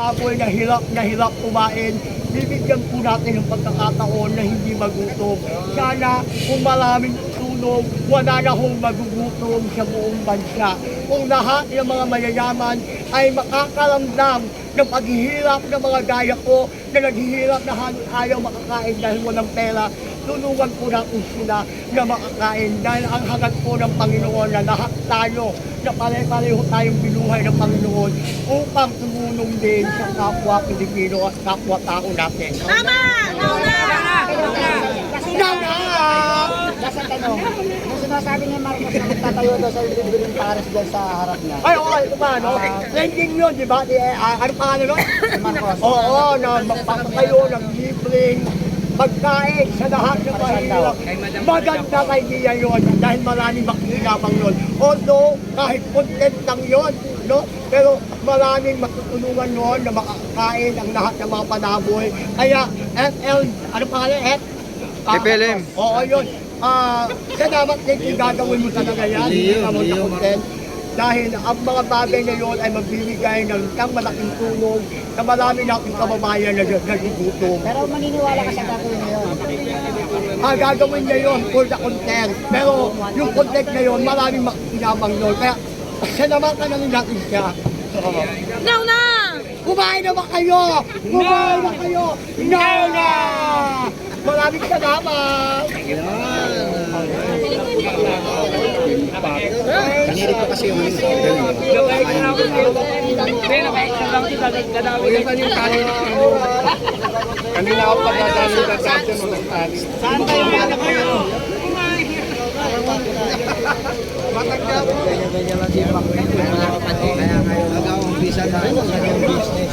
Tapoy na hirap na hirap kumain, bibigyan po natin ng pagkakataon na hindi magutom. Sana kung maraming tulong, wala na hong magugutom sa buong bansa. Kung lahat ng mga mayayaman ay makakaramdam ng paghihirap ng mga gaya ko na naghihirap na halos ayaw makakain dahil walang pera, tulungan po natin sila na makakain dahil ang hangat po ng Panginoon na lahat tayo na pare-pareho tayong binuhay ng Panginoon upang tumulong din sa kapwa Pilipino at kapwa tao natin. Tama! Sinasabi ni Marcos na magtatayo daw sa libreng Paris dyan sa harap niya. Ay, okay, ito ba, no? Trending yun, di ba? Di, ah, ano pangalan nun? Marcos. Oo, na magpapatayo ng libreng pagkain sa lahat ng mahirap. Maganda kaibigan yun dahil maraming makinabang yun. Although, kahit content lang yun, no? Pero maraming matutulungan yun na makakain ang lahat ng mga panaboy. Kaya, FL, ano pangalan? F? Ah, FLM. Oo, yun. Ah, salamat din kung gagawin mo talaga yan. Hindi ka mo content. Dahil ang mga bagay na yun ay magbibigay ng isang malaking tulong sa marami nating kababayan na nagugutom. Pero maniniwala ka sa gagawin niya yun. Ah, gagawin niya yun for the content. Pero yung content na yun, maraming makinabang yun. Kaya, salamatan na rin natin siya. Oo. Nauna! Kumain na ba kayo? Kumain na kayo? Now na! Maraming salamat! Kanina pa kasi yung Kanina ako pagdadali ng mo ng talis. Saan kayo na kayo? Ganyan-ganyan lang din kapatid. Kaya ngayon, nagawang visa na sa business.